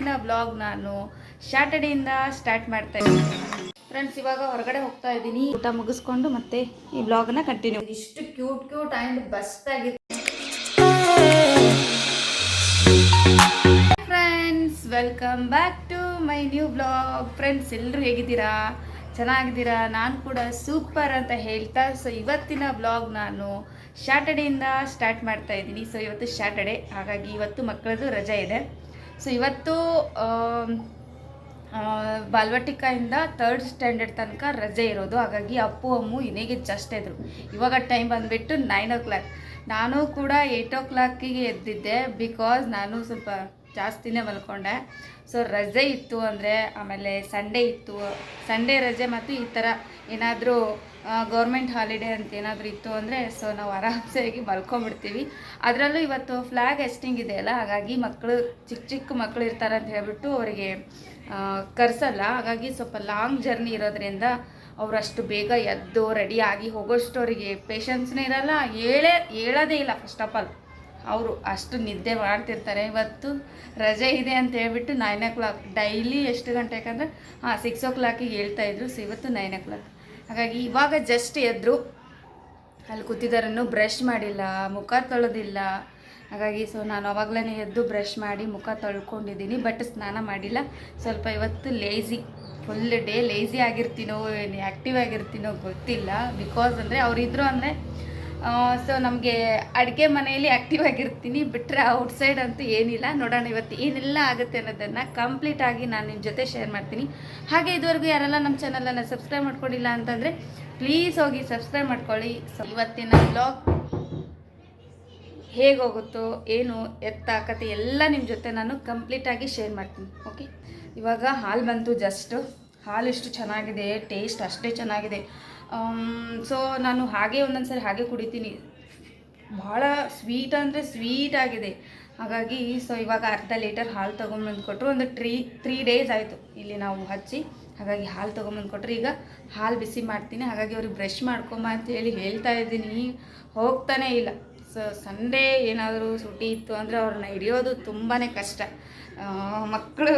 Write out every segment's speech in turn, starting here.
ಇವತ್ತಿನ ಬ್ಲಾಗ್ ನಾನು ಸ್ಯಾಟರ್ಡೆಯಿಂದ ಸ್ಟಾರ್ಟ್ ಮಾಡ್ತಾ ಇದ್ದೀನಿ. ಫ್ರೆಂಡ್ಸ್ ಇವಾಗ ಹೊರಗಡೆ ಹೋಗ್ತಾ ಇದ್ದೀನಿ. ಊಟ ಮುಗಿಸ್ಕೊಂಡು ಮತ್ತೆ ಈ ಬ್ಲಾಗ್ನ ಕಂಟಿನ್ಯೂ ಇಷ್ಟು ಕ್ಯೂಟ್ ಕ್ಯೂಟ್ ಆ್ಯಂಡ್ ಬೆಸ್ಟ್ ಆಗಿದೆ friends welcome back to my new blog friends ಎಲ್ಲರೂ ಹೇಗಿದ್ದೀರಾ? ಚೆನ್ನಾಗಿದ್ದೀರಾ? ನಾನು ಕೂಡ ಸೂಪರ್ ಅಂತ ಹೇಳ್ತಾ ಸೊ ಇವತ್ತಿನ ಬ್ಲಾಗ್ ನಾನು ಸ್ಯಾಟರ್ಡೆಯಿಂದ ಸ್ಟಾರ್ಟ್ ಮಾಡ್ತಾ ಇದ್ದೀನಿ. ಸೊ ಇವತ್ತು ಸ್ಯಾಟರ್ಡೆ ಹಾಗಾಗಿ ಇವತ್ತು ಮಕ್ಕಳದು ರಜೆ ಇದೆ. ಸೊ ಇವತ್ತು ಬಾಲ್ವಟಿಕಾಯಿಂದ ತರ್ಡ್ ಸ್ಟ್ಯಾಂಡರ್ಡ್ ತನಕ ರಜೆ ಇರೋದು. ಹಾಗಾಗಿ ಅಪ್ಪು, ಅಮ್ಮು ಇನ್ನೇಗೆ ಜಸ್ಟ್ ಎದ್ರು. ಇವಾಗ ಟೈಮ್ ಬಂದುಬಿಟ್ಟು ನೈನ್ ಓ ಕ್ಲಾಕ್ ನಾನು ಕೂಡ ಏಯ್ಟ್ ಓ ಕ್ಲಾಕಿಗೆ ಎದ್ದಿದ್ದೆ ಬಿಕಾಸ್ ನಾನು ಸ್ವಲ್ಪ ಜಾಸ್ತಿನೇ ಮಲ್ಕೊಂಡೆ. ಸೊ ರಜೆ ಇತ್ತು ಅಂದರೆ ಆಮೇಲೆ ಸಂಡೇ ಇತ್ತು. ಸಂಡೇ ರಜೆ ಮತ್ತು ಈ ಥರ ಏನಾದರೂ ಗೌರ್ಮೆಂಟ್ ಹಾಲಿಡೇ ಅಂತ ಏನಾದರೂ ಇತ್ತು ಅಂದರೆ ಸೊ ನಾವು ಆರಾಮ್ಸೆಯಾಗಿ ಮಲ್ಕೊಂಬಿಡ್ತೀವಿ ಅದರಲ್ಲೂ ಇವತ್ತು ಫ್ಲ್ಯಾಗ್ ಎಸ್ಟಿಂಗ್ ಇದೆ ಅಲ್ಲ, ಹಾಗಾಗಿ ಮಕ್ಕಳು ಚಿಕ್ಕ ಚಿಕ್ಕ ಮಕ್ಕಳು ಇರ್ತಾರೆ ಅಂತ ಹೇಳ್ಬಿಟ್ಟು ಅವರಿಗೆ ಕರೆಸಲ್ಲ. ಹಾಗಾಗಿ ಸ್ವಲ್ಪ ಲಾಂಗ್ ಜರ್ನಿ ಇರೋದ್ರಿಂದ ಅವ್ರು ಅಷ್ಟು ಬೇಗ ಎದ್ದು ರೆಡಿ ಆಗಿ ಹೋಗೋಷ್ಟು ಅವರಿಗೆ ಪೇಷನ್ಸ್ನೇ ಇರಲ್ಲ. ಹೇಳೇ, ಹೇಳೋದೇ ಇಲ್ಲ ಫಸ್ಟ್ ಆಫ್ ಆಲ್ ಅವರು ಅಷ್ಟು ನಿದ್ದೆ ಮಾಡ್ತಿರ್ತಾರೆ. ಇವತ್ತು ರಜೆ ಇದೆ ಅಂತ ಹೇಳ್ಬಿಟ್ಟು ನೈನ್ ಓ ಕ್ಲಾಕ್ ಡೈಲಿ ಎಷ್ಟು ಗಂಟೆ ಯಾಕಂದರೆ, ಹಾಂ ಸಿಕ್ಸ್ ಓ ಕ್ಲಾಕಿಗೆ ಹೇಳ್ತಾಯಿದ್ರು ಸೊ ಇವತ್ತು ನೈನ್ ಓ ಕ್ಲಾಕ್ ಹಾಗಾಗಿ ಇವಾಗ ಜಸ್ಟ್ ಎದ್ರು. ಅಲ್ಲಿ ಕೂತಿದ್ದಾರನ್ನು ಬ್ರಷ್ ಮಾಡಿಲ್ಲ, ಮುಖ ತೊಳೆದಿಲ್ಲ. ಹಾಗಾಗಿ ಸೊ ನಾನು ಅವಾಗಲೇ ಎದ್ದು ಬ್ರಷ್ ಮಾಡಿ ಮುಖ ತೊಳ್ಕೊಂಡಿದ್ದೀನಿ ಬಟ್ ಸ್ನಾನ ಮಾಡಿಲ್ಲ. ಸ್ವಲ್ಪ ಇವತ್ತು ಲೇಝಿ ಫುಲ್ ಡೇ ಲೇಝಿ ಆಗಿರ್ತೀನೋ, ಏನು ಆ್ಯಕ್ಟಿವ್ ಆಗಿರ್ತೀನೋ ಗೊತ್ತಿಲ್ಲ. ಬಿಕಾಸ್ ಅಂದರೆ ಅವರಿದ್ರು ಅಂದರೆ ಸೊ ನಮಗೆ ಅಡುಗೆ ಮನೆಯಲ್ಲಿ ಆ್ಯಕ್ಟಿವ್ ಆಗಿರ್ತೀನಿ. ಬಿಟ್ಟರೆ ಔಟ್ಸೈಡ್ ಅಂತೂ ಏನಿಲ್ಲ. ನೋಡೋಣ ಇವತ್ತು ಏನೆಲ್ಲ ಆಗುತ್ತೆ ಅನ್ನೋದನ್ನು ಕಂಪ್ಲೀಟ್ ಆಗಿ ನಾನು ನಿಮ್ಮ ಜೊತೆ ಶೇರ್ ಮಾಡ್ತೀನಿ. ಹಾಗೆ ಇದುವರೆಗೂ ಯಾರೆಲ್ಲ ನಮ್ಮ ಚಾನಲನ್ನು ಸಬ್ಸ್ಕ್ರೈಬ್ ಮಾಡ್ಕೊಂಡಿಲ್ಲ ಅಂತಂದರೆ ಪ್ಲೀಸ್ ಹೋಗಿ ಸಬ್ಸ್ಕ್ರೈಬ್ ಮಾಡ್ಕೊಳ್ಳಿ. ಇವತ್ತಿನ ಬ್ಲಾಗ್ ಹೇಗೋಗುತ್ತೋ ಏನು ಎತ್ತ, ಕತೆ ಎಲ್ಲ ನಿಮ್ಮ ಜೊತೆ ನಾನು ಕಂಪ್ಲೀಟಾಗಿ ಶೇರ್ ಮಾಡ್ತೀನಿ. ಓಕೆ ಇವಾಗ ಹಾಲು ಬಂತು ಜಸ್ಟು ಹಾಲು ಎಷ್ಟು ಚೆನ್ನಾಗಿದೆ ಟೇಸ್ಟ್ ಅಷ್ಟೇ ಚೆನ್ನಾಗಿದೆ. ಸೊ ನಾನು ಹಾಗೆ ಒಂದೊಂದು ಸರಿ ಹಾಗೆ ಕುಡಿತೀನಿ. ಭಾಳ ಸ್ವೀಟ್ ಅಂದರೆ ಸ್ವೀಟ್ ಆಗಿದೆ. ಹಾಗಾಗಿ ಸೊ ಇವಾಗ ಅರ್ಧ ಲೀಟರ್ ಹಾಲು ತೊಗೊಂಬಂದು ಕೊಟ್ಟರು ಒಂದು ತ್ರೀ ತ್ರೀ ಡೇಸ್ ಆಯಿತು ಇಲ್ಲಿ ನಾವು ಹಚ್ಚಿ. ಹಾಗಾಗಿ ಹಾಲು ತೊಗೊಂಬಂದು ಕೊಟ್ಟರು ಈಗ ಹಾಲು ಬಿಸಿ ಮಾಡ್ತೀನಿ. ಹಾಗಾಗಿ ಅವ್ರಿಗೆ ಬ್ರಷ್ ಮಾಡ್ಕೊಂಬ ಅಂತ ಹೇಳಿ ಹೇಳ್ತಾ ಇದ್ದೀನಿ. ಹೋಗ್ತಾನೇ ಇಲ್ಲ. ಸೊ ಸಂಡೇ ಏನಾದರೂ ಸುಟಿ ಇತ್ತು ಅಂದರೆ ಅವ್ರನ್ನ ಹಿಡಿಯೋದು ತುಂಬಾ ಕಷ್ಟ. ಮಕ್ಕಳು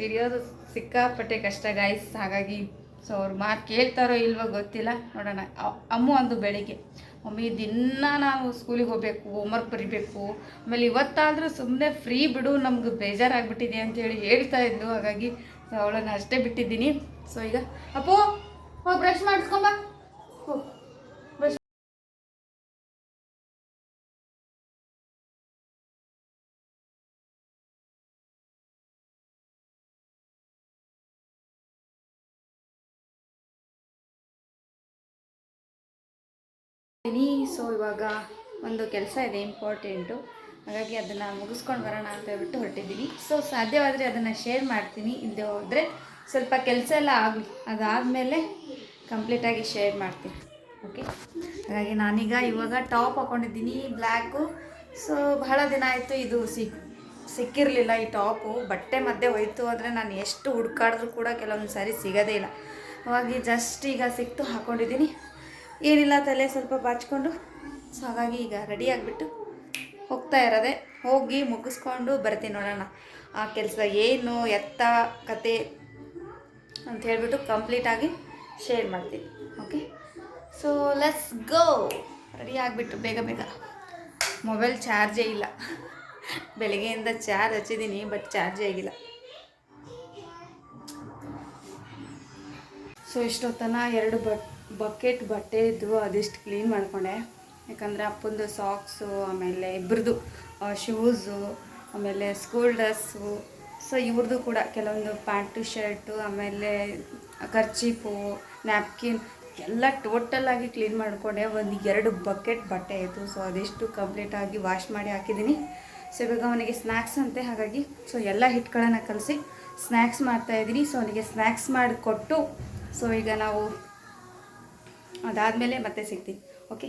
ಹಿಡಿಯೋದು ಸಿಕ್ಕಾಪಟ್ಟೆ ಕಷ್ಟ ಗಾಯ್ಸ್ ಹಾಗಾಗಿ ಸೊ ಅವ್ರ ಮಾತು ಕೇಳ್ತಾರೋ ಇಲ್ವೋ ಗೊತ್ತಿಲ್ಲ. ನೋಡೋಣ. ಅಮ್ಮು ಅಂದು ಬೆಳಿಗ್ಗೆ. ಮಮ್ಮಿ ದಿನ ನಾವು ಸ್ಕೂಲಿಗೆ ಹೋಗಬೇಕು ಹೋಮ್ವರ್ಕ್ ಬರಿಬೇಕು. ಆಮೇಲೆ ಇವತ್ತಾದರೂ ಸುಮ್ಮನೆ ಫ್ರೀ ಬಿಡು, ನಮ್ಗೆ ಬೇಜಾರಾಗ್ಬಿಟ್ಟಿದೆ ಅಂತೇಳಿ ಹೇಳ್ತಾ ಇದ್ದು ಹಾಗಾಗಿ ಸೊ ಅವಳನ್ನು ಅಷ್ಟೇ ಬಿಟ್ಟಿದ್ದೀನಿ. ಸೊ ಈಗ, ಅಪ್ಪು ಬ್ರಷ್ ಮಾಡಿಸ್ಕೊಂಬ ಸೊ ಇವಾಗ ಒಂದು ಕೆಲಸ ಇದೆ ಇಂಪಾರ್ಟೆಂಟು ಹಾಗಾಗಿ ಅದನ್ನು ಮುಗಿಸ್ಕೊಂಡು ಬರೋಣ ಅಂತ ಹೇಳ್ಬಿಟ್ಟು ಹೊರಟಿದ್ದೀನಿ. ಸೊ ಸಾಧ್ಯವಾದರೆ ಅದನ್ನು ಶೇರ್ ಮಾಡ್ತೀನಿ ಇಲ್ಲದೆ ಹೋದರೆ. ಸ್ವಲ್ಪ ಕೆಲಸ ಎಲ್ಲ ಆಗಲಿ, ಅದಾದಮೇಲೆ ಕಂಪ್ಲೀಟಾಗಿ ಶೇರ್ ಮಾಡ್ತೀನಿ. ಓಕೆ ಹಾಗಾಗಿ ನಾನೀಗ ಇವಾಗ ಟಾಪ್ ಹಾಕೊಂಡಿದ್ದೀನಿ ಬ್ಲ್ಯಾಕು ಸೊ ಬಹಳ ದಿನ ಆಯಿತು ಇದು ಸಿಕ್ ಸಿಕ್ಕಿರಲಿಲ್ಲ ಈ ಟಾಪು ಬಟ್ಟೆ ಮಧ್ಯೆ ಹೋಯಿತು ಅಂದರೆ ನಾನು ಎಷ್ಟು ಹುಡ್ಕಾಡಿದ್ರು ಕೂಡ ಕೆಲವೊಂದು ಸಾರಿ ಸಿಗೋದೇ ಇಲ್ಲ. ಹಾಗಾಗಿ ಜಸ್ಟ್ ಈಗ ಸಿಕ್ತು ಹಾಕ್ಕೊಂಡಿದ್ದೀನಿ ಏನಿಲ್ಲ, ತಲೆ ಸ್ವಲ್ಪ ಬಾಚ್ಕೊಂಡು. ಸೊ ಹಾಗಾಗಿ ಈಗ ರೆಡಿ ಆಗಿಬಿಟ್ಟು ಹೋಗ್ತಾ ಇರೋದೆ. ಹೋಗಿ ಮುಗಿಸ್ಕೊಂಡು ಬರ್ತೀನಿ ನೋಡೋಣ. ಆ ಕೆಲಸ ಏನು, ಎತ್ತ, ಕತೆ ಅಂತ ಹೇಳಿಬಿಟ್ಟು ಕಂಪ್ಲೀಟಾಗಿ ಶೇರ್ ಮಾಡ್ತೀನಿ. Okay so let's go ready ಆಗಿಬಿಟ್ಟು, ಬೇಗ ಬೇಗ. ಮೊಬೈಲ್ ಚಾರ್ಜೇ ಇಲ್ಲ. ಬೆಳಗ್ಗೆಯಿಂದ ಚಾರ್ಜ್ ಹಚ್ಚಿದ್ದೀನಿ ಬಟ್ ಚಾರ್ಜೇ ಆಗಿಲ್ಲ. ಸೊ ಇಷ್ಟೊತ್ತನ ಎರಡು ಬಟ್ ಬಕೆಟ್ ಬಟ್ಟೆ ಇದ್ದು ಅದಿಷ್ಟು ಕ್ಲೀನ್ ಮಾಡಿಕೊಂಡೆ. ಯಾಕಂದರೆ ಅಪ್ಪಂದು ಸಾಕ್ಸು ಆಮೇಲೆ ಇಬ್ಬರದು ಶೂಸು ಆಮೇಲೆ ಸ್ಕೂಲ್ ಡ್ರೆಸ್ಸು ಸೊ ಇವ್ರದ್ದು ಕೂಡ ಕೆಲವೊಂದು ಪ್ಯಾಂಟು ಶರ್ಟು ಆಮೇಲೆ ಖರ್ಚೀಪು ನ್ಯಾಪ್ಕಿನ್ ಎಲ್ಲ ಟೋಟಲಾಗಿ ಕ್ಲೀನ್ ಮಾಡಿಕೊಂಡೆ. ಒಂದು ಎರಡು ಬಕೆಟ್ ಬಟ್ಟೆ ಆಯಿತು ಸೊ ಅದಿಷ್ಟು ಕಂಪ್ಲೀಟಾಗಿ ವಾಶ್ ಮಾಡಿ ಹಾಕಿದ್ದೀನಿ ಸೊ ಇವಾಗ ಅವನಿಗೆ ಸ್ನ್ಯಾಕ್ಸ್ ಅಂತೆ, ಹಾಗಾಗಿ ಸೊ ಎಲ್ಲ ಹಿಟ್ಗಳನ್ನು ಕಲಸಿ ಸ್ನ್ಯಾಕ್ಸ್ ಮಾಡ್ತಾಯಿದ್ದೀನಿ ಸೊ ಅವನಿಗೆ ಸ್ನ್ಯಾಕ್ಸ್ ಮಾಡಿಕೊಟ್ಟು ಸೊ ಈಗ ನಾವು ಅದಾದಮೇಲೆ ಮತ್ತೆ ಸಿಗ್ತೀನಿ ಓಕೆ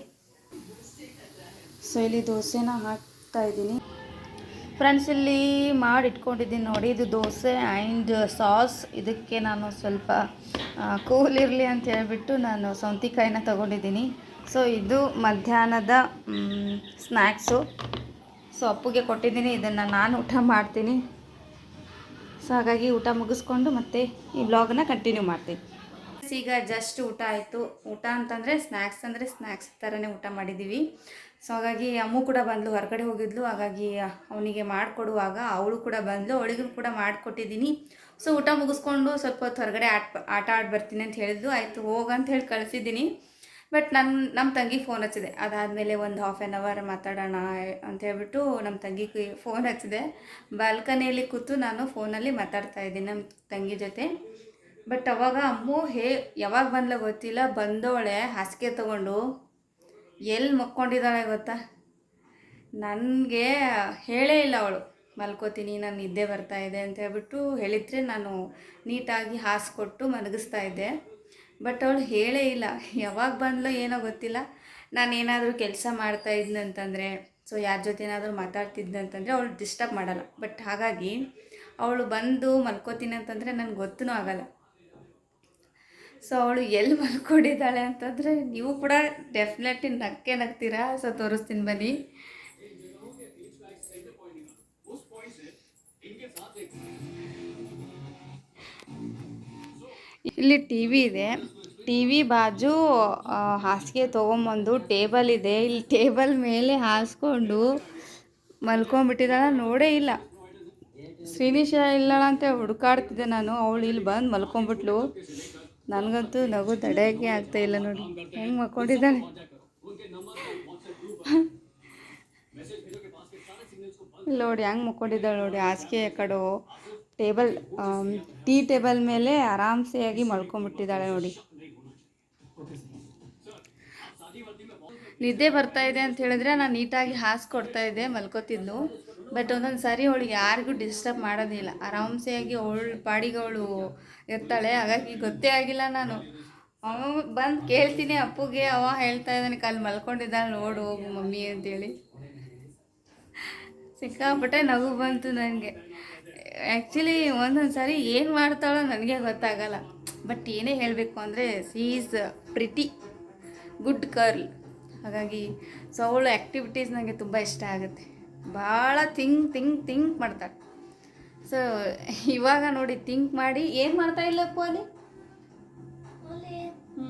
ಸೊ ಇಲ್ಲಿ ದೋಸೆನ ಹಾಕ್ತಾ ಇದ್ದೀನಿ. ಫ್ರೆಂಡ್ಸ್ ಇಲ್ಲಿ ಮಾಡಿ ಇಟ್ಕೊಂಡಿದ್ದೀನಿ ನೋಡಿ, ಇದು ದೋಸೆ ಆ್ಯಂಡ್ ಸಾಸ್ ಇದಕ್ಕೆ ನಾನು ಸ್ವಲ್ಪ ಕೂಲ್ ಇರಲಿ ಅಂತ ಹೇಳಿಬಿಟ್ಟು ನಾನು ಸೌಂತಿಕಾಯಿನ ತೊಗೊಂಡಿದ್ದೀನಿ. ಸೊ ಇದು ಮಧ್ಯಾಹ್ನದ ಸ್ನ್ಯಾಕ್ಸು ಸೊ ಅಪ್ಪುಗೆ ಕೊಟ್ಟಿದ್ದೀನಿ, ಇದನ್ನು ನಾನು ಊಟ ಮಾಡ್ತೀನಿ. ಸೊ ಹಾಗಾಗಿ ಊಟ ಮುಗಿಸ್ಕೊಂಡು ಮತ್ತೆ ಈ ಬ್ಲಾಗನ್ನ ಕಂಟಿನ್ಯೂ ಮಾಡ್ತೀನಿ. ಈಗ ಜಸ್ಟ್ ಊಟ ಆಯಿತು. ಊಟ ಅಂತಂದರೆ ಸ್ನ್ಯಾಕ್ಸ್ ಅಂದರೆ ಸ್ನ್ಯಾಕ್ಸ್ ಥರನೇ ಊಟ ಮಾಡಿದ್ದೀವಿ ಸೊ ಹಾಗಾಗಿ ಅಮ್ಮು ಕೂಡ ಬಂದಳು ಹೊರಗಡೆ ಹೋಗಿದ್ಲು. ಹಾಗಾಗಿ ಅವನಿಗೆ ಮಾಡಿಕೊಡುವಾಗ ಅವಳು ಕೂಡ ಬಂದಳು ಅವಳಿಗೂ ಕೂಡ ಮಾಡಿಕೊಟ್ಟಿದ್ದೀನಿ. ಸೊ ಊಟ ಮುಗಿಸ್ಕೊಂಡು ಸ್ವಲ್ಪ ಹೊತ್ತು ಹೊರಗಡೆ ಆಟ ಆಟ ಆಡಿ ಬರ್ತೀನಿ ಅಂತ ಹೇಳಿದ್ಲು. ಆಯಿತು ಹೋಗಂತ ಹೇಳಿ ಕಳಿಸಿದ್ದೀನಿ. ಬಟ್ ನನ್ನ ನಮ್ಮ ತಂಗಿ ಫೋನ್ ಹಚ್ಚಿದೆ. ಅದಾದಮೇಲೆ ಒಂದು ಹಾಫ್ ಆ್ಯನ್ ಅವರ್ ಮಾತಾಡೋಣ ಅಂತ ಹೇಳ್ಬಿಟ್ಟು ನಮ್ಮ ತಂಗಿಗೆ ಫೋನ್ ಹಚ್ಚಿದೆ. ಬಾಲ್ಕನಿಯಲ್ಲಿ ಕೂತು ನಾನು ಫೋನಲ್ಲಿ ಮಾತಾಡ್ತಾ ಇದ್ದೀನಿ ನಮ್ಮ ತಂಗಿ ಜೊತೆ. ಬಟ್ ಅವಾಗ ಅಮ್ಮು ಹೇ, ಯಾವಾಗ ಬಂದ್ಲ ಗೊತ್ತಿಲ್ಲ, ಬಂದವಳೆ ಹಾಸಿಗೆ ತಗೊಂಡು ಎಲ್ಲಿ ಮಕ್ಕೊಂಡಿದ್ದಾಳೆ ಗೊತ್ತಾ? ನನಗೆ ಹೇಳೇ ಇಲ್ಲ ಅವಳು. ಮಲ್ಕೋತೀನಿ, ನಾನು ನಿದ್ದೆ ಬರ್ತಾ ಇದೆ ಅಂತ ಹೇಳ್ಬಿಟ್ಟು ಹೇಳಿದರೆ ನಾನು ನೀಟಾಗಿ ಹಾಸ್ಕೊಟ್ಟು ಮಲಗಿಸ್ತಾ ಇದ್ದೆ. ಬಟ್ ಅವಳು ಹೇಳೇ ಇಲ್ಲ. ಯಾವಾಗ ಬಂದ್ಲೋ ಏನೋ ಗೊತ್ತಿಲ್ಲ. ನಾನು ಏನಾದರೂ ಕೆಲಸ ಮಾಡ್ತಾ ಇದ್ನಂತಂದರೆ ಸೊ ಯಾರ ಜೊತೆ ಏನಾದರೂ ಮಾತಾಡ್ತಿದ್ದಂತಂದರೆ ಅವಳು ಡಿಸ್ಟರ್ಬ್ ಮಾಡಲ್ಲ. ಬಟ್ ಹಾಗಾಗಿ ಅವಳು ಬಂದು ಮಲ್ಕೋತೀನಿ ಅಂತಂದರೆ ನನಗೆ ಗೊತ್ತೂ ಆಗಲ್ಲ. ಸೊ ಅವಳು ಎಲ್ಲಿ ಮಲ್ಕೊಂಡಿದ್ದಾಳೆ ಅಂತಂದರೆ, ನೀವು ಕೂಡ ಡೆಫಿನೆಟ್ಲಿ ನಕ್ಕೆ ನಗ್ತೀರಾ? ಸೊ ತೋರಿಸ್ತೀನಿ ಬನ್ನಿ. ಇಲ್ಲಿ ಟಿ ವಿ ಇದೆ. ಟಿ ವಿ ಬಾಜು ಹಾಸಿಗೆ ತೊಗೊಂಬಂದು ಟೇಬಲ್ ಇದೆ. ಇಲ್ಲಿ ಟೇಬಲ್ ಮೇಲೆ ಹಾಸ್ಕೊಂಡು ಮಲ್ಕೊಂಡ್ಬಿಟ್ಟಿದ್ದಾಳೆ. ನೋಡೇ ಇಲ್ಲ. ಶ್ರೀನಿಶ ಇಲ್ಲ ಅಂತ ಹುಡುಕಾಡ್ತಿದ್ದೆ ನಾನು. ಅವಳು ಇಲ್ಲಿ ಬಂದು ಮಲ್ಕೊಂಡ್ಬಿಟ್ಲು. ನನಗಂತೂ ನಗು ತಡೆಯೋಕ್ಕೆ ಆಗ್ತಾ ಇಲ್ಲ ನೋಡಿ. ಹೆಂಗೆ ಮಲ್ಕೊಂಡಿದ್ದಾಳೆ ನೋಡಿ, ಹೆಂಗೆ ಮಲ್ಕೊಂಡಿದ್ದಾಳೆ ನೋಡಿ. ಹಾಸಿಗೆ ಕಡೆ ಟೇಬಲ್ ಟೀ ಟೇಬಲ್ ಮೇಲೆ ಆರಾಮ್ಸೆಯಾಗಿ ಮಲ್ಕೊಂಡ್ಬಿಟ್ಟಿದ್ದಾಳೆ ನೋಡಿ. ನಿದ್ದೆ ಬರ್ತಾ ಇದೆ ಅಂತ ಹೇಳಿದ್ರೆ ನಾನು ನೀಟಾಗಿ ಹಾಸ್ಕೊಡ್ತಾ ಇದ್ದೆ, ಮಲ್ಕೋತಿದ್ಲು. ಬಟ್ ಒಂದೊಂದು ಸಾರಿ ಅವಳಿಗೆ ಯಾರಿಗೂ ಡಿಸ್ಟರ್ಬ್ ಮಾಡೋದಿಲ್ಲ. ಆರಾಮ್ಸೆಯಾಗಿ ಅವಳು ಪಾಡಿಗೆ ಅವಳು ಇರ್ತಾಳೆ. ಹಾಗಾಗಿ ಗೊತ್ತೇ ಆಗಿಲ್ಲ ನಾನು. ಅವ ಬಂದು ಕೇಳ್ತೀನಿ ಅಪ್ಪುಗೆ. ಅವ ಹೇಳ್ತಾ ಇದ್ದಾನೆ, ಕಾಲು ಮಲ್ಕೊಂಡಿದ್ದಾಳೆ ನೋಡು, ಹೋಗು ಮಮ್ಮಿ ಅಂತೇಳಿ. ಸಿಕ್ಕಾಪಟ್ಟೆ ನಗು ಬಂತು ನನಗೆ ಆ್ಯಕ್ಚುಲಿ ಒಂದೊಂದು ಸಾರಿ ಏನು ಮಾಡ್ತಾಳೋ ನನಗೆ ಗೊತ್ತಾಗಲ್ಲ. ಬಟ್ ಏನೇ ಹೇಳಬೇಕು ಅಂದರೆ she is pretty good girl ಹಾಗಾಗಿ ಸೊ ಅವಳು ಆ್ಯಕ್ಟಿವಿಟೀಸ್ ನನಗೆ ತುಂಬ ಇಷ್ಟ ಆಗುತ್ತೆ. ಭಾಳ ಥಿಂಕ್ ಥಿಂಕ್ ಥಿಂಕ್ ಮಾಡ್ತಾಳೆ. ಸೊ ಇವಾಗ ನೋಡಿ ಥಿಂಕ್ ಮಾಡಿ ಏನು ಮಾಡ್ತಾ ಇಲ್ಲ ಪೋಲಿ ಹ್ಞೂ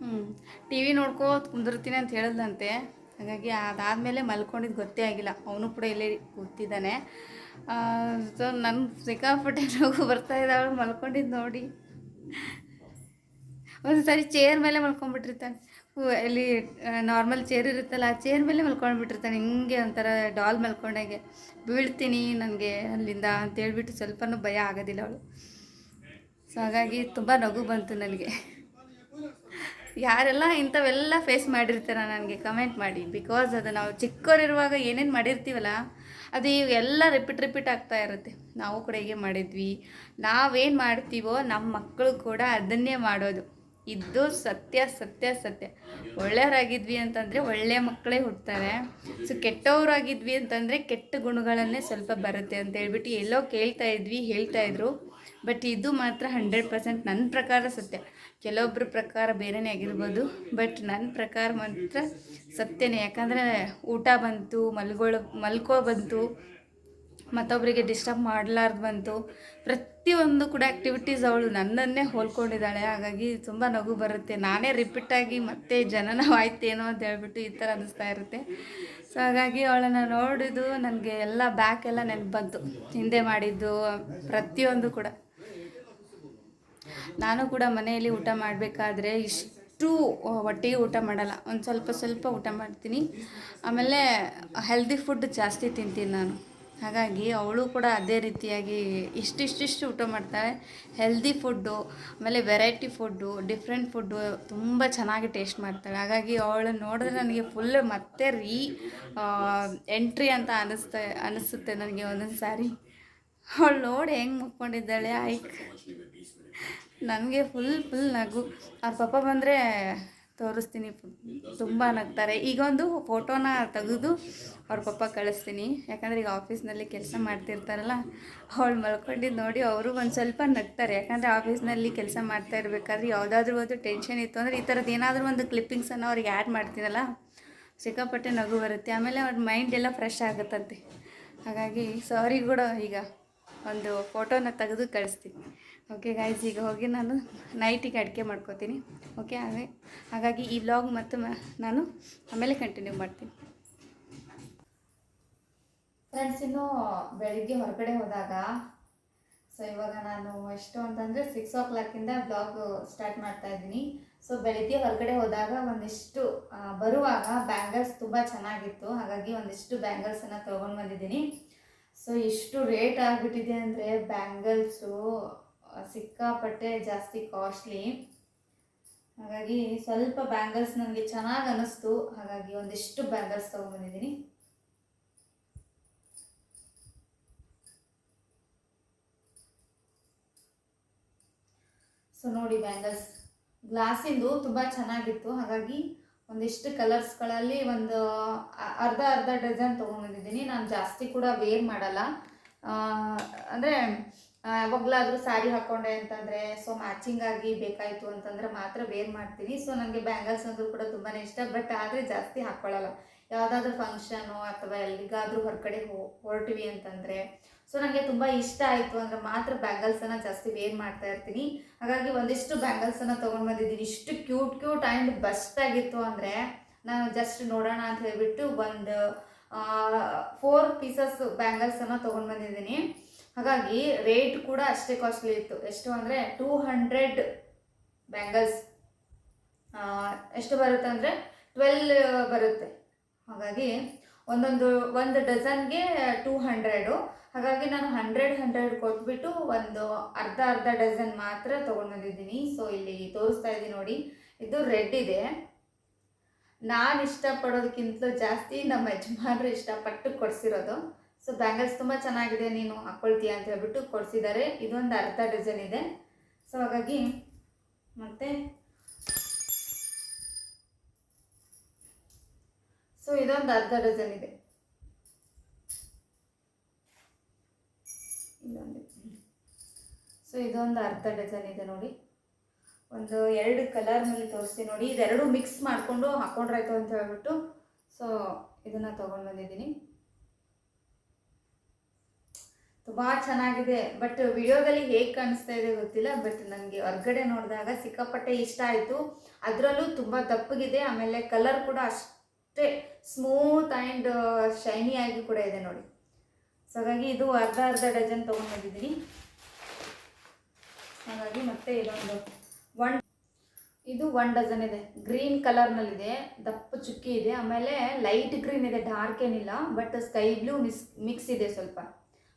ಹ್ಞೂ ಟಿ ವಿ ನೋಡ್ಕೋತ ಕುಂದಿರ್ತೀನಿ ಅಂತ ಹೇಳಿದಂತೆ. ಹಾಗಾಗಿ ಅದಾದಮೇಲೆ ಮಲ್ಕೊಂಡಿದ್ದು ಗೊತ್ತೇ ಆಗಿಲ್ಲ. ಅವನು ಕೂಡ ಇಲ್ಲೇ ಕೂತಿದ್ದಾನೆ. ಸೊ ನನ್ನ ಸಿಕ್ಕಾಪಟ್ಟೆ ನಗು ಬರ್ತಾ ಇದ್ದಾವೆ ಮಲ್ಕೊಂಡಿದ್ದು ನೋಡಿ. ಒಂದು ಸಾರಿ ಚೇರ್ ಮೇಲೆ ಮಲ್ಕೊಂಡ್ಬಿಟ್ಟಿರ್ತಾನೆ. ಅಲ್ಲಿ ನಾರ್ಮಲ್ ಚೇರ್ ಇರುತ್ತಲ್ಲ, ಆ ಚೇರ್ ಮೇಲೆ ಮಲ್ಕೊಂಡ್ಬಿಟ್ಟಿರ್ತಾನೆ, ಹಿಂಗೆ ಒಂಥರ ಡಾಲ್ ಮಲ್ಕೊಂಡಾಗೆ. ಬೀಳ್ತೀನಿ ನನಗೆ ಅಲ್ಲಿಂದ ಅಂತ ಹೇಳ್ಬಿಟ್ಟು ಸ್ವಲ್ಪನೂ ಭಯ ಆಗೋದಿಲ್ಲ ಅವಳು. ಸೊ ಹಾಗಾಗಿ ತುಂಬ ನಗು ಬಂತು ನನಗೆ. ಯಾರೆಲ್ಲ ಇಂಥವೆಲ್ಲ ಫೇಸ್ ಮಾಡಿರ್ತಾರ ನನಗೆ ಕಮೆಂಟ್ ಮಾಡಿ. ಬಿಕಾಸ್ ಅದು ನಾವು ಚಿಕ್ಕವರಿರುವಾಗ ಏನೇನು ಮಾಡಿರ್ತೀವಲ್ಲ ಅದು ಎಲ್ಲ ರಿಪೀಟ್ ರಿಪೀಟ್ ಆಗ್ತಾ ಇರುತ್ತೆ. ನಾವು ಕೂಡ ಹೀಗೆ ಮಾಡಿದ್ವಿ. ನಾವೇನು ಮಾಡ್ತೀವೋ ನಮ್ಮ ಮಕ್ಕಳು ಕೂಡ ಅದನ್ನೇ ಮಾಡೋದು. ಇದು ಸತ್ಯ ಸತ್ಯ ಸತ್ಯ. ಒಳ್ಳೆಯವರಾಗಿದ್ವಿ ಅಂತಂದರೆ ಒಳ್ಳೆಯ ಮಕ್ಕಳೇ ಹುಡ್ತಾರೆ ಸೊ ಕೆಟ್ಟವರಾಗಿದ್ವಿ ಅಂತಂದರೆ ಕೆಟ್ಟ ಗುಣಗಳನ್ನೇ ಸ್ವಲ್ಪ ಬರುತ್ತೆ ಅಂತ ಹೇಳ್ಬಿಟ್ಟು ಎಲ್ಲೋ ಕೇಳ್ತಾ ಇದ್ವಿ, ಹೇಳ್ತಾ ಇದ್ರು. ಬಟ್ ಇದು ಮಾತ್ರ ಹಂಡ್ರೆಡ್ ಪರ್ಸೆಂಟ್ ನನ್ನ ಪ್ರಕಾರ ಸತ್ಯ. ಕೆಲವೊಬ್ಬರ ಪ್ರಕಾರ ಬೇರೆನೇ ಆಗಿರ್ಬೋದು ಬಟ್ ನನ್ನ ಪ್ರಕಾರ ಮಾತ್ರ ಸತ್ಯನೇ. ಯಾಕಂದರೆ ಊಟ ಬಂತು, ಮಲ್ಗೊಳ, ಮಲ್ಕೋ ಬಂತು ಮತ್ತೊಬ್ಬರಿಗೆ ಡಿಸ್ಟರ್ಬ್ ಮಾಡಲಾರ್ದು ಬಂತು. ಪ್ರತಿಯೊಂದು ಕೂಡ ಆ್ಯಕ್ಟಿವಿಟೀಸ್ ಅವಳು ನನ್ನನ್ನೇ ಹೋಲ್ಕೊಂಡಿದ್ದಾಳೆ. ಹಾಗಾಗಿ ತುಂಬ ನಗು ಬರುತ್ತೆ. ನಾನೇ ರಿಪೀಟಾಗಿ ಮತ್ತೆ ಜನನವಾಯ್ತೇನೋ ಅಂತ ಹೇಳ್ಬಿಟ್ಟು ಈ ಥರ ಅನ್ನಿಸ್ತಾ ಇರುತ್ತೆ. ಸೊ ಹಾಗಾಗಿ ಅವಳನ್ನು ನೋಡಿದ್ದು ನನಗೆ ಎಲ್ಲ ಬ್ಯಾಕ್ ಎಲ್ಲ ನೆನಪು ಬಂತು. ಹಿಂದೆ ಮಾಡಿದ್ದು ಪ್ರತಿಯೊಂದು ಕೂಡ. ನಾನು ಕೂಡ ಮನೆಯಲ್ಲಿ ಊಟ ಮಾಡಬೇಕಾದ್ರೆ ಇಷ್ಟು ಒಟ್ಟಿಗೆ ಊಟ ಮಾಡಲ್ಲ. ಒಂದು ಸ್ವಲ್ಪ ಸ್ವಲ್ಪ ಊಟ ಮಾಡ್ತೀನಿ. ಆಮೇಲೆ ಹೆಲ್ದಿ ಫುಡ್ ಜಾಸ್ತಿ ತಿಂತೀನಿ ನಾನು. ಹಾಗಾಗಿ ಅವಳು ಕೂಡ ಅದೇ ರೀತಿಯಾಗಿ ಇಷ್ಟಿಷ್ಟಿಷ್ಟು ಊಟ ಮಾಡ್ತಾಳೆ. ಹೆಲ್ದಿ ಫುಡ್ಡು ಆಮೇಲೆ ವೆರೈಟಿ ಫುಡ್ಡು ಡಿಫ್ರೆಂಟ್ ಫುಡ್ಡು ತುಂಬ ಚೆನ್ನಾಗಿ ಟೇಸ್ಟ್ ಮಾಡ್ತಾಳೆ. ಹಾಗಾಗಿ ಅವಳನ್ನು ನೋಡಿದ್ರೆ ನನಗೆ ಫುಲ್ ಮತ್ತೆ ರೀ ಎಂಟ್ರಿ ಅಂತ ಅನ್ನಿಸ್ತಾ ಅನಿಸುತ್ತೆ ನನಗೆ ಒಂದೊಂದು ಸಾರಿ ಅವಳು ನೋಡಿ ಹೆಂಗೆ ಮುಕ್ಕೊಂಡಿದ್ದಾಳೆ, ಆಯ್ಕೆ. ನನಗೆ ಫುಲ್ ಫುಲ್ ನಗು. ಅವ್ರ ಪಾಪ ಬಂದರೆ ತೋರಿಸ್ತೀನಿ. ತುಂಬ ನಗ್ತಾರೆ. ಈಗ ಒಂದು ಫೋಟೋನ ತೆಗೆದು ಅವ್ರ ಪಪ್ಪ ಕಳಿಸ್ತೀನಿ. ಯಾಕಂದರೆ ಈಗ ಆಫೀಸ್ನಲ್ಲಿ ಕೆಲಸ ಮಾಡ್ತಿರ್ತಾರಲ್ಲ, ಅವಳು ಮಲ್ಕೊಂಡಿದ್ದು ನೋಡಿ ಅವರು ಒಂದು ಸ್ವಲ್ಪ ನಗ್ತಾರೆ. ಯಾಕಂದರೆ ಆಫೀಸ್ನಲ್ಲಿ ಕೆಲಸ ಮಾಡ್ತಾ ಇರಬೇಕಾದ್ರೆ ಯಾವುದಾದ್ರೂ ಒಂದು ಟೆನ್ಷನ್ ಇತ್ತು ಅಂದರೆ ಈ ಥರದ್ದು ಏನಾದರೂ ಒಂದು ಕ್ಲಿಪ್ಪಿಂಗ್ಸನ್ನು ಅವ್ರಿಗೆ ಆ್ಯಡ್ ಮಾಡ್ತೀನಲ್ಲ ಸಿಕ್ಕಾಪಟ್ಟೆ ನಗು ಬರುತ್ತೆ. ಆಮೇಲೆ ಅವ್ರ ಮೈಂಡ್ ಎಲ್ಲ ಫ್ರೆಶ್ ಆಗುತ್ತಂತೆ. ಹಾಗಾಗಿ ಸಾರಿ ಕೂಡ ಈಗ ಒಂದು ಫೋಟೋನ ತೆಗೆದು ಕಳಿಸ್ತೀನಿ. ಓಕೆ ಗಾಯ್ಸ್ ಈಗ ಹೋಗಿ ನಾನು ನೈಟಿಗೆ ಅಡುಗೆ ಮಾಡ್ಕೋತೀನಿ. ಓಕೆ ಹಾಗೆ, ಹಾಗಾಗಿ ಈ ವ್ಲಾಗ್ ಮತ್ತು ನಾನು ಆಮೇಲೆ ಕಂಟಿನ್ಯೂ ಮಾಡ್ತೀನಿ. ಫ್ರೆಂಡ್ಸ್ ಇನ್ನು ಬೆಳಿಗ್ಗೆ ಹೊರಗಡೆ ಹೋದಾಗ ಸೊ ಇವಾಗ ನಾನು ಎಷ್ಟು ಅಂತಂದರೆ ಸಿಕ್ಸ್ ಓ ಕ್ಲಾಕಿಂದ ಬ್ಲಾಗ್ ಸ್ಟಾರ್ಟ್ ಮಾಡ್ತಾ ಇದ್ದೀನಿ. ಸೊ ಬೆಳಿಗ್ಗೆ ಹೊರಗಡೆ ಹೋದಾಗ ಒಂದಿಷ್ಟು ಬರುವಾಗ ಬ್ಯಾಂಗಲ್ಸ್ ತುಂಬ ಚೆನ್ನಾಗಿತ್ತು. ಹಾಗಾಗಿ ಒಂದಿಷ್ಟು ಬ್ಯಾಂಗಲ್ಸನ್ನು ತೊಗೊಂಡು ಬಂದಿದ್ದೀನಿ. ಸೊ ಎಷ್ಟು ರೇಟ್ ಆಗಿಬಿಟ್ಟಿದೆ ಅಂದರೆ ಬ್ಯಾಂಗಲ್ಸು ಸಿಕ್ಕಾಪಟ್ಟೆ ಜಾಸ್ತಿ ಕಾಸ್ಟ್ಲಿ ಹಾಗಾಗಿ ಸ್ವಲ್ಪ ಬ್ಯಾಂಗಲ್ಸ್ ನನಗೆ ಚೆನ್ನಾಗಿ ಅನ್ನಿಸ್ತು. ಹಾಗಾಗಿ ಒಂದಿಷ್ಟು ಬ್ಯಾಂಗಲ್ಸ್ ತೊಗೊಂಡ್ಬಂದಿದ್ದೀನಿ. ಸೊ ನೋಡಿ ಬ್ಯಾಂಗಲ್ಸ್ ಗ್ಲಾಸಿಂದು ತುಂಬ ಚೆನ್ನಾಗಿತ್ತು. ಹಾಗಾಗಿ ಒಂದಿಷ್ಟು ಕಲರ್ಸ್ಗಳಲ್ಲಿ ಒಂದು ಅರ್ಧ ಅರ್ಧ ಡಜನ್ ತೊಗೊಂಡಿದ್ದೀನಿ ನಾನು ಜಾಸ್ತಿ ಕೂಡ ವೇರ್ ಮಾಡಲ್ಲ. ಅಂದರೆ ಯಾವಾಗಲಾದರೂ ಸ್ಯಾರಿ ಹಾಕೊಂಡೆ ಅಂತಂದರೆ ಸೊ ಮ್ಯಾಚಿಂಗ್ ಆಗಿ ಬೇಕಾಯಿತು ಅಂತಂದರೆ ಮಾತ್ರ ವೇರ್ ಮಾಡ್ತೀನಿ ಸೊ ನನಗೆ ಬ್ಯಾಂಗಲ್ಸ್ ಅಂದ್ರೂ ಕೂಡ ತುಂಬಾ ಇಷ್ಟ ಬಟ್ ಆದರೆ ಜಾಸ್ತಿ ಹಾಕ್ಕೊಳ್ಳಲ್ಲ ಯಾವುದಾದ್ರೂ ಫಂಕ್ಷನು ಅಥವಾ ಎಲ್ಲಿಗಾದರೂ ಹೊರಗಡೆ ಹೋ, ಹೊರಟಿವಿ ಅಂತಂದರೆ ಸೊ ನನಗೆ ತುಂಬ ಇಷ್ಟ ಆಯಿತು ಅಂದರೆ ಮಾತ್ರ ಬ್ಯಾಂಗಲ್ಸನ್ನು ಜಾಸ್ತಿ ವೇರ್ ಮಾಡ್ತಾ ಇರ್ತೀನಿ. ಹಾಗಾಗಿ ಒಂದಿಷ್ಟು ಬ್ಯಾಂಗಲ್ಸನ್ನು ತೊಗೊಂಡು ಬಂದಿದ್ದೀನಿ. ಇಷ್ಟು ಕ್ಯೂಟ್ ಕ್ಯೂಟ್ ಆ್ಯಂಡ್ ಬೆಸ್ಟ್ ಆಗಿತ್ತು ಅಂದರೆ ನಾನು ಜಸ್ಟ್ ನೋಡೋಣ ಅಂತ ಹೇಳಿಬಿಟ್ಟು ಒಂದು ಫೋರ್ ಪೀಸಸ್ ಬ್ಯಾಂಗಲ್ಸನ್ನು ತೊಗೊಂಡು ಬಂದಿದ್ದೀನಿ. ಹಾಗಾಗಿ ರೇಟ್ ಕೂಡ ಅಷ್ಟೇ ಕಾಸ್ಟ್ಲಿ ಇತ್ತು. ಎಷ್ಟು ಅಂದರೆ ಟೂ ಹಂಡ್ರೆಡ್ ಬ್ಯಾಂಗಲ್ಸ್ ಎಷ್ಟು ಬರುತ್ತೆ ಅಂದರೆ ಟ್ವೆಲ್ ಬರುತ್ತೆ. ಹಾಗಾಗಿ ಒಂದೊಂದು, ಒಂದು ಡಜನ್ಗೆ ಟೂ ಹಂಡ್ರೆಡು ಹಾಗಾಗಿ ನಾನು ಹಂಡ್ರೆಡ್ ಹಂಡ್ರೆಡ್ ಕೊಟ್ಬಿಟ್ಟು ಒಂದು ಅರ್ಧ ಅರ್ಧ ಡಜನ್ ಮಾತ್ರ ತೊಗೊಂಡು ಬಂದಿದ್ದೀನಿ ಸೊ ಇಲ್ಲಿ ತೋರಿಸ್ತಾ ಇದ್ದೀನಿ ನೋಡಿ. ಇದು ರೆಡ್ ಇದೆ. ನಾನು ಇಷ್ಟಪಡೋದಕ್ಕಿಂತಲೂ ಜಾಸ್ತಿ ನಮ್ಮ ಯಜಮಾನರು ಇಷ್ಟಪಟ್ಟು ಕೊಡಿಸಿರೋದು. ಸೊ ಬ್ಯಾಂಗಲ್ಸ್ ತುಂಬ ಚೆನ್ನಾಗಿದೆ, ನೀನು ಹಾಕ್ಕೊಳ್ತೀಯ ಅಂತ ಹೇಳ್ಬಿಟ್ಟು ಕೊಡಿಸಿದ್ದಾರೆ. ಇದೊಂದು ಅರ್ಧ ಡಜನ್ ಇದೆ. ಸೊ ಹಾಗಾಗಿ ಮತ್ತೆ ಸೊ ಇದೊಂದು ಅರ್ಧ ಡಜನ್ ಇದೆ. ಇದೊಂದು. ಸೊ ಇದೊಂದು ಅರ್ಧ ಡಜನ್ ಇದೆ ನೋಡಿ. ಒಂದು ಎರಡು ಕಲರ್ನಲ್ಲಿ ತೋರಿಸ್ತೀನಿ ನೋಡಿ. ಇದೆರಡು ಮಿಕ್ಸ್ ಮಾಡಿಕೊಂಡು ಹಾಕೊಂಡ್ರಾಯ್ತು ಅಂತ ಹೇಳ್ಬಿಟ್ಟು ಸೊ ಇದನ್ನು ತೊಗೊಂಡು ಬಂದಿದ್ದೀನಿ. ತುಂಬ ಚೆನ್ನಾಗಿದೆ. ಬಟ್ ವಿಡಿಯೋದಲ್ಲಿ ಹೇಗೆ ಕಾಣಿಸ್ತಾ ಇದೆ ಗೊತ್ತಿಲ್ಲ. ಬಟ್ ನನಗೆ ಹೊರ್ಗಡೆ ನೋಡಿದಾಗ ಸಿಕ್ಕಾಪಟ್ಟೆ ಇಷ್ಟ ಆಯಿತು. ಅದರಲ್ಲೂ ತುಂಬ ದಪ್ಪಗಿದೆ. ಆಮೇಲೆ ಕಲರ್ ಕೂಡ ಅಷ್ಟೇ ಸ್ಮೂತ್ ಆ್ಯಂಡ್ ಶೈನಿ ಆಗಿ ಕೂಡ ಇದೆ ನೋಡಿ. ಸೊ ಹಾಗಾಗಿ ಇದು ಅರ್ಧ ಅರ್ಧ ಡಜನ್ ತಗೊಂಡಿದೀನಿ ಹಾಗಾಗಿ ಮತ್ತೆ ಇದೊಂದು ಒನ್ ಇದು ಒನ್ ಡಜನ್ ಇದೆ. ಗ್ರೀನ್ ಕಲರ್ನಲ್ಲಿದೆ ದಪ್ಪ ಚುಕ್ಕಿ ಇದೆ. ಆಮೇಲೆ ಲೈಟ್ ಗ್ರೀನ್ ಇದೆ. ಡಾರ್ಕ್ ಏನಿಲ್ಲ. But sky blue miss mix ಇದೆ ಸ್ವಲ್ಪ.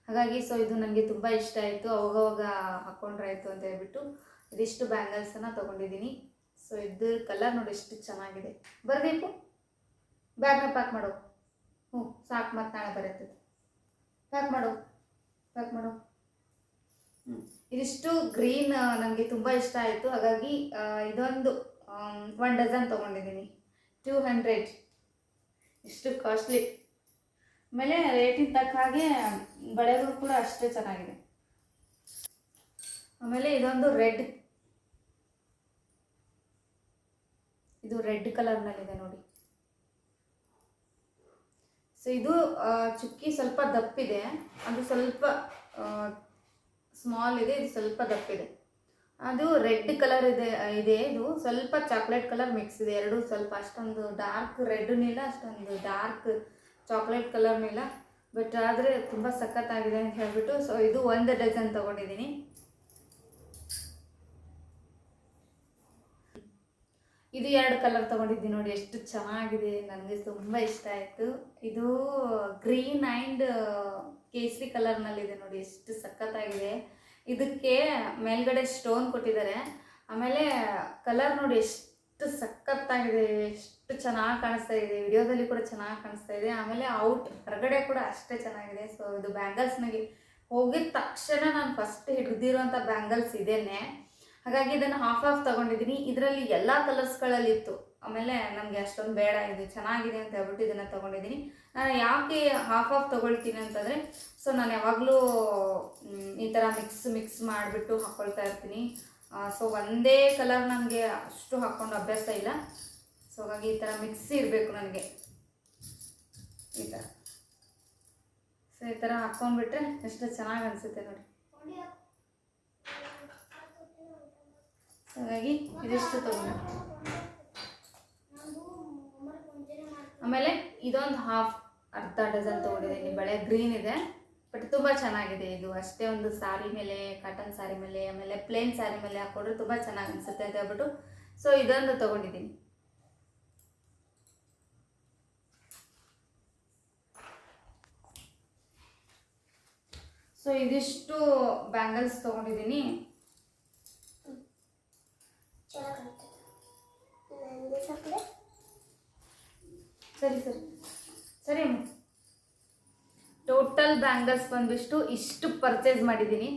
ಹಾಗಾಗಿ ಸೊ ಇದು ನನಗೆ ತುಂಬ ಇಷ್ಟ ಆಯಿತು. ಅವಾಗವಾಗ ಹಾಕ್ಕೊಂಡ್ರಾಯ್ತು ಅಂತ ಹೇಳ್ಬಿಟ್ಟು ಇದಿಷ್ಟು ಬ್ಯಾಂಗಲ್ಸನ್ನು ತೊಗೊಂಡಿದ್ದೀನಿ ಸೊ ಇದ್ರ ಕಲರ್ ನೋಡಿ ಎಷ್ಟು ಚೆನ್ನಾಗಿದೆ. ಬರಬೇಕು? ಬ್ಯಾಗ್ನ ಪ್ಯಾಕ್ ಮಾಡು. ಹ್ಞೂ ಸಾಕು ಮತ್ತು ನಾಳೆ ಬರುತ್ತೆ. ಪ್ಯಾಕ್ ಮಾಡು. ಪ್ಯಾಕ್ ಮಾಡು. ಹ್ಞೂ ಇದಿಷ್ಟು ಗ್ರೀನ್ ನನಗೆ ತುಂಬ ಇಷ್ಟ ಆಯಿತು. ಹಾಗಾಗಿ ಇದೊಂದು ಒನ್ ಡಜನ್ ತೊಗೊಂಡಿದ್ದೀನಿ ಟೂ ಹಂಡ್ರೆಡ್. ಇಷ್ಟು ಕಾಸ್ಟ್ಲಿ. ಆಮೇಲೆ ರೇಟಿನ ತಕ್ಕ ಹಾಗೆ ಬಳೆಗಳು ಕೂಡ ಅಷ್ಟೇ ಚೆನ್ನಾಗಿದೆ. ಆಮೇಲೆ ಇದೊಂದು ರೆಡ್. ಇದು ರೆಡ್ ಕಲರ್ನಲ್ಲಿದೆ ನೋಡಿ. ಸೊ ಇದು ಚುಕ್ಕಿ ಸ್ವಲ್ಪ ದಪ್ಪಿದೆ. ಅದು ಸ್ವಲ್ಪ ಸ್ಮಾಲ್ ಇದೆ, ಇದು ಸ್ವಲ್ಪ ದಪ್ಪಿದೆ. ಅದು ರೆಡ್ ಕಲರ್ ಇದೆ ಇದೆ ಇದು. ಸ್ವಲ್ಪ ಚಾಕ್ಲೇಟ್ ಕಲರ್ ಮಿಕ್ಸ್ ಇದೆ. ಎರಡು ಸ್ವಲ್ಪ, ಅಷ್ಟೊಂದು ಡಾರ್ಕ್ ರೆಡ್ನಿಲ್ಲ ಅಷ್ಟೊಂದು ಡಾರ್ಕ್ ಚಾಕ್ಲೇಟ್ ಕಲರ್ ಬಟ್ ಆದರೆ ತುಂಬ ಸಖತ್ತಾಗಿದೆ ಅಂತ ಹೇಳ್ಬಿಟ್ಟು ಸೊ ಇದು ಒಂದು ಡಜನ್ ತೊಗೊಂಡಿದ್ದೀನಿ. ಇದು ಎರಡು ಕಲರ್ ತೊಗೊಂಡಿದ್ದೀನಿ ನೋಡಿ, ಎಷ್ಟು ಚೆನ್ನಾಗಿದೆ ನನಗೆ ತುಂಬ ಇಷ್ಟ ಆಯಿತು. ಇದು ಗ್ರೀನ್ ಆ್ಯಂಡ್ ಕೇಸರಿ ಕಲರ್ನಲ್ಲಿದೆ ನೋಡಿ, ಎಷ್ಟು ಸಖತ್ತಾಗಿದೆ. ಇದಕ್ಕೆ ಮೇಲ್ಗಡೆ ಸ್ಟೋನ್ ಕೊಟ್ಟಿದ್ದಾರೆ. ಆಮೇಲೆ ಕಲರ್ ನೋಡಿ, ಎಷ್ಟು ಸಖತ್ತಾಗಿದೆ, ಎಷ್ಟು ಚೆನ್ನಾಗಿ ಕಾಣಿಸ್ತಾ ಇದೆ ವಿಡಿಯೋದಲ್ಲಿ ಕೂಡ ಚೆನ್ನಾಗಿ ಕಾಣಿಸ್ತಾ ಇದೆ. ಆಮೇಲೆ ಔಟ್ ಹೊರಗಡೆ ಕೂಡ ಅಷ್ಟೇ ಚೆನ್ನಾಗಿದೆ. ಸೊ ಇದು ಬ್ಯಾಂಗಲ್ಸ್ ನನಗೆ ಹೋಗಿದ ತಕ್ಷಣ ನಾನು ಫಸ್ಟ್ ಹಿಡಿದಿರುವಂಥ ಬ್ಯಾಂಗಲ್ಸ್ ಇದೇನೆ. ಹಾಗಾಗಿ ಇದನ್ನು ಹಾಫ್ ಹಾಫ್ ತಗೊಂಡಿದ್ದೀನಿ ಇದರಲ್ಲಿ ಎಲ್ಲ ಕಲರ್ಸ್ಗಳಲ್ಲಿ ಇತ್ತು ಆಮೇಲೆ ನನಗೆ ಅಷ್ಟೊಂದು ಬೇಡ, ಇದು ಚೆನ್ನಾಗಿದೆ ಅಂತ ಹೇಳ್ಬಿಟ್ಟು ಇದನ್ನು ತೊಗೊಂಡಿದ್ದೀನಿ ನಾನು ಯಾಕೆ ಹಾಫ್ ಹಾಫ್ ತೊಗೊಳ್ತೀನಿ ಅಂತಂದರೆ ಸೊ ನಾನು ಯಾವಾಗಲೂ ಈ ಥರ ಮಿಕ್ಸ್ ಮಿಕ್ಸ್ ಮಾಡಿಬಿಟ್ಟು ಹಾಕ್ಕೊಳ್ತಾ ಇರ್ತೀನಿ. ಸೊ ಒಂದೇ ಕಲರ್ ನನಗೆ ಅಷ್ಟು ಹಾಕ್ಕೊಂಡು ಅಭ್ಯಾಸ ಇಲ್ಲ. ಸೊ ಹಾಗಾಗಿ ಈ ಥರ ಮಿಕ್ಸಿ ಇರಬೇಕು ನನಗೆ. ಈ ಥರ ಸೊ ಈ ಥರ ಹಾಕ್ಕೊಂಡ್ಬಿಟ್ರೆ ಎಷ್ಟು ಚೆನ್ನಾಗಿ ಅನಿಸುತ್ತೆ ನೋಡಿ. ಹಾಗಾಗಿ ಇದಿಷ್ಟು ತಗೊಂಡು. ಆಮೇಲೆ ಇದೊಂದು ಹಾಫ್ ಅರ್ಧ ಡಜನ್ ತೊಗೊಂಡಿದ್ದೀನಿ. ಬಳೆ ಗ್ರೀನ್ ಇದೆ ಬಟ್ ತುಂಬ ಚೆನ್ನಾಗಿದೆ ಇದು. ಅಷ್ಟೇ ಒಂದು ಸಾರಿ ಮೇಲೆ ಕಾಟನ್ ಸಾರಿ ಮೇಲೆ, ಆಮೇಲೆ ಪ್ಲೇನ್ ಸಾರಿ ಮೇಲೆ ಹಾಕೊಂಡ್ರೆ ತುಂಬ ಚೆನ್ನಾಗಿ ಅನಿಸುತ್ತೆ ಅಂತ ಹೇಳ್ಬಿಟ್ಟು. ಸೊ ಇದೊಂದು ತೊಗೊಂಡಿದ್ದೀನಿ. ಸೊ ಇದಿಷ್ಟು ಬ್ಯಾಂಗಲ್ಸ್ ತಗೊಂಡಿದ್ದೀನಿ ಸರಿ ಸರಿ. ಸರಿ ಟೋಟಲ್ ಬ್ಯಾಂಗಲ್ಸ್ ಬಂದ್ಬಿಟ್ಟು ಇಷ್ಟು ಪರ್ಚೇಸ್ ಮಾಡಿದ್ದೀನಿ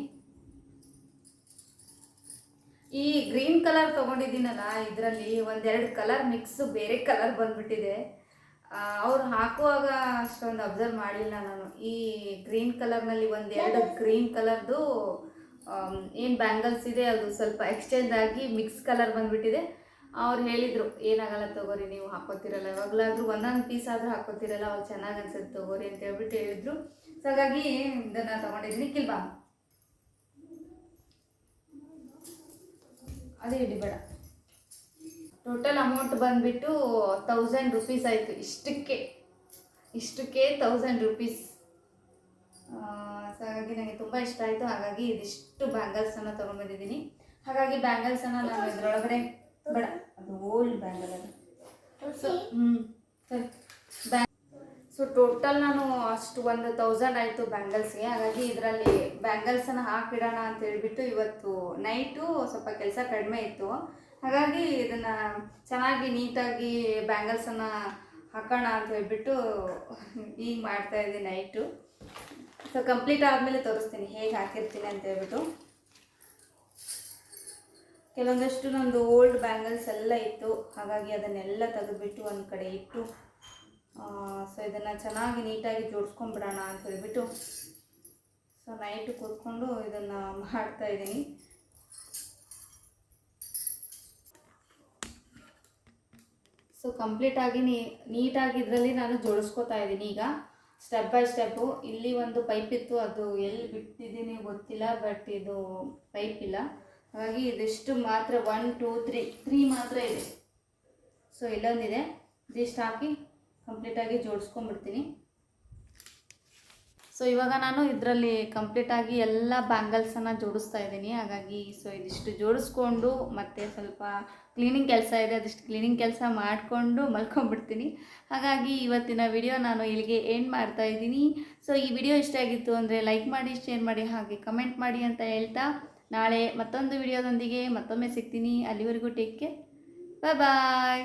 ಈ ಗ್ರೀನ್ ಕಲರ್ ತಗೊಂಡಿದ್ದೀನಲ್ಲ, ಇದರಲ್ಲಿ ಒಂದೆರಡು ಕಲರ್ ಮಿಕ್ಸ್ ಬೇರೆ ಕಲರ್ ಬಂದ್ಬಿಟ್ಟಿದೆ. ಅವ್ರು ಹಾಕುವಾಗ ಅಷ್ಟೊಂದು ಅಬ್ಸರ್ವ್ ಮಾಡಲಿಲ್ಲ ನಾನು. ಈ ಗ್ರೀನ್ ಕಲರ್ನಲ್ಲಿ ಒಂದೆರಡು ಗ್ರೀನ್ ಕಲರ್ದು ಏನು ಬ್ಯಾಂಗಲ್ಸ್ ಇದೆ, ಅದು ಸ್ವಲ್ಪ ಎಕ್ಸ್ಚೇಂಜ್ ಆಗಿ ಮಿಕ್ಸ್ ಕಲರ್ ಬಂದ್ಬಿಟ್ಟಿದೆ. ಅವ್ರು ಹೇಳಿದರು, ಏನಾಗಲ್ಲ ತಗೋರಿ, ನೀವು ಹಾಕೋತಿರಲ್ಲ ಇವಾಗಲಾದರೂ ಒಂದೊಂದು ಪೀಸ್ ಆದರೂ ಹಾಕೋತಿರಲ್ಲ ಅವ್ರು ಚೆನ್ನಾಗಿ ಅನ್ಸುತ್ತೆ ತಗೋರಿ ಅಂತ ಹೇಳ್ಬಿಟ್ಟು ಹೇಳಿದ್ರು. ಸೊ ಹಾಗಾಗಿ ಇದನ್ನು ತೊಗೊಂಡಿದ್ದೀನಿ ಕಿಲ್ಬಾ ಅದೇ ಬೇಡ. ಟೋಟಲ್ ಅಮೌಂಟ್ ಬಂದುಬಿಟ್ಟು ತೌಸಂಡ್ ರುಪೀಸ್ ಆಯಿತು. ಇಷ್ಟಕ್ಕೆ. ಇಷ್ಟಕ್ಕೆ ತೌಸಂಡ್ ರುಪೀಸ್ ಸೊ ಹಾಗಾಗಿ ನನಗೆ ತುಂಬ ಇಷ್ಟ ಆಯಿತು. ಹಾಗಾಗಿ ಇದಿಷ್ಟು ಬ್ಯಾಂಗಲ್ಸನ್ನು ತೊಗೊಂಡ್ಬಂದಿದ್ದೀನಿ. ಹಾಗಾಗಿ ಬ್ಯಾಂಗಲ್ಸನ್ನು ನಾನು ಇದರೊಳಗಡೆ ಬೇಡ ಅದು ಓಲ್ಡ್ ಬ್ಯಾಂಗಲ್ ಅದು. ಸೊ ಹ್ಞೂ ಸರಿ ಬ್ಯಾಂಗ್ ಸೊ ಟೋಟಲ್ ನಾನು ಅಷ್ಟು ಒಂದು ತೌಸಂಡ್ ಆಯಿತು ಬ್ಯಾಂಗಲ್ಸ್ಗೆ ಹಾಗಾಗಿ ಇದರಲ್ಲಿ ಬ್ಯಾಂಗಲ್ಸನ್ನು ಹಾಕಿಡೋಣ ಅಂತ ಹೇಳಿಬಿಟ್ಟು ಇವತ್ತು ನೈಟು ಸ್ವಲ್ಪ ಕೆಲಸ ಕಡಿಮೆ ಇತ್ತು. ಹಾಗಾಗಿ ಇದನ್ನು ಚೆನ್ನಾಗಿ ನೀಟಾಗಿ ಬ್ಯಾಂಗಲ್ಸನ್ನು ಹಾಕೋಣ ಅಂತ ಹೇಳ್ಬಿಟ್ಟು ಈಗ ಮಾಡ್ತಾ ಇದ್ದೀನಿ ನೈಟು. ಸೊ ಕಂಪ್ಲೀಟ್ ಆದಮೇಲೆ ತೋರಿಸ್ತೀನಿ ಹೇಗೆ ಹಾಕಿರ್ತೀನಿ ಅಂತ ಹೇಳ್ಬಿಟ್ಟು. ಕೆಲವೊಂದಷ್ಟು ನಂದು ಓಲ್ಡ್ ಬ್ಯಾಂಗಲ್ಸ್ ಎಲ್ಲ ಇತ್ತು. ಹಾಗಾಗಿ ಅದನ್ನೆಲ್ಲ ತೆಗೆದುಬಿಟ್ಟು ಒಂದು ಕಡೆ ಇಟ್ಟು ಸೊ ಇದನ್ನು ಚೆನ್ನಾಗಿ ನೀಟಾಗಿ ಜೋಡಿಸ್ಕೊಂಡ್ಬಿಡೋಣ ಅಂತ ಹೇಳ್ಬಿಟ್ಟು. ಸೊ ನೈಟು ಕೂತ್ಕೊಂಡು ಇದನ್ನು ಮಾಡ್ತಾ ಇದ್ದೀನಿ. ಸೊ ಕಂಪ್ಲೀಟಾಗಿ ನೀಟಾಗಿ ಇದರಲ್ಲಿ ನಾನು ಜೋಡಿಸ್ಕೊತಾ ಇದ್ದೀನಿ. ಈಗ ಸ್ಟೆಪ್ ಬೈ ಸ್ಟೆಪ್ಪು ಇಲ್ಲಿ ಒಂದು ಪೈಪ್ ಇತ್ತು, ಅದು ಎಲ್ಲಿ ಬಿಟ್ಟಿದ್ದೀನಿ ಗೊತ್ತಿಲ್ಲ ಬಟ್ ಇದು ಪೈಪ್ ಇಲ್ಲ. ಹಾಗಾಗಿ ಇದಿಷ್ಟು ಮಾತ್ರ ಒನ್ ಟೂ ತ್ರೀ ತ್ರೀ ಮಾತ್ರ ಇದೆ. ಸೊ ಇಲ್ಲೊಂದಿದೆ. ಇದಿಷ್ಟು ಹಾಕಿ ಕಂಪ್ಲೀಟಾಗಿ ಜೋಡಿಸ್ಕೊಂಡ್ಬಿಡ್ತೀನಿ. ಸೊ ಇವಾಗ ನಾನು ಇದರಲ್ಲಿ ಕಂಪ್ಲೀಟಾಗಿ ಎಲ್ಲ ಬ್ಯಾಂಗಲ್ಸನ್ನು ಜೋಡಿಸ್ತಾ ಇದ್ದೀನಿ. ಹಾಗಾಗಿ ಸೊ ಇದಿಷ್ಟು ಜೋಡಿಸ್ಕೊಂಡು ಮತ್ತು ಸ್ವಲ್ಪ ಕ್ಲೀನಿಂಗ್ ಕೆಲಸ ಇದೆ, ಅದಿಷ್ಟು ಕ್ಲೀನಿಂಗ್ ಕೆಲಸ ಮಾಡಿಕೊಂಡು ಮಲ್ಕೊಂಡ್ಬಿಡ್ತೀನಿ. ಹಾಗಾಗಿ, ಇವತ್ತಿನ ವಿಡಿಯೋ ನಾನು ಇಲ್ಲಿಗೆ ಎಂಡ್ ಮಾಡ್ತಾ ಇದ್ದೀನಿ. ಸೊ ಈ ವಿಡಿಯೋ ಇಷ್ಟ ಆಗಿತ್ತು ಅಂದರೆ ಲೈಕ್ ಮಾಡಿ ಶೇರ್ ಮಾಡಿ, ಹಾಗೆ ಕಮೆಂಟ್ ಮಾಡಿ ಅಂತ ಹೇಳ್ತಾ ನಾಳೆ ಮತ್ತೊಂದು ವಿಡಿಯೋದೊಂದಿಗೆ ಮತ್ತೊಮ್ಮೆ ಸಿಗ್ತೀನಿ. ಅಲ್ಲಿವರೆಗೂ ಟೇಕ್ ಕೇರ್ ಬಾಯ್ ಬಾಯ್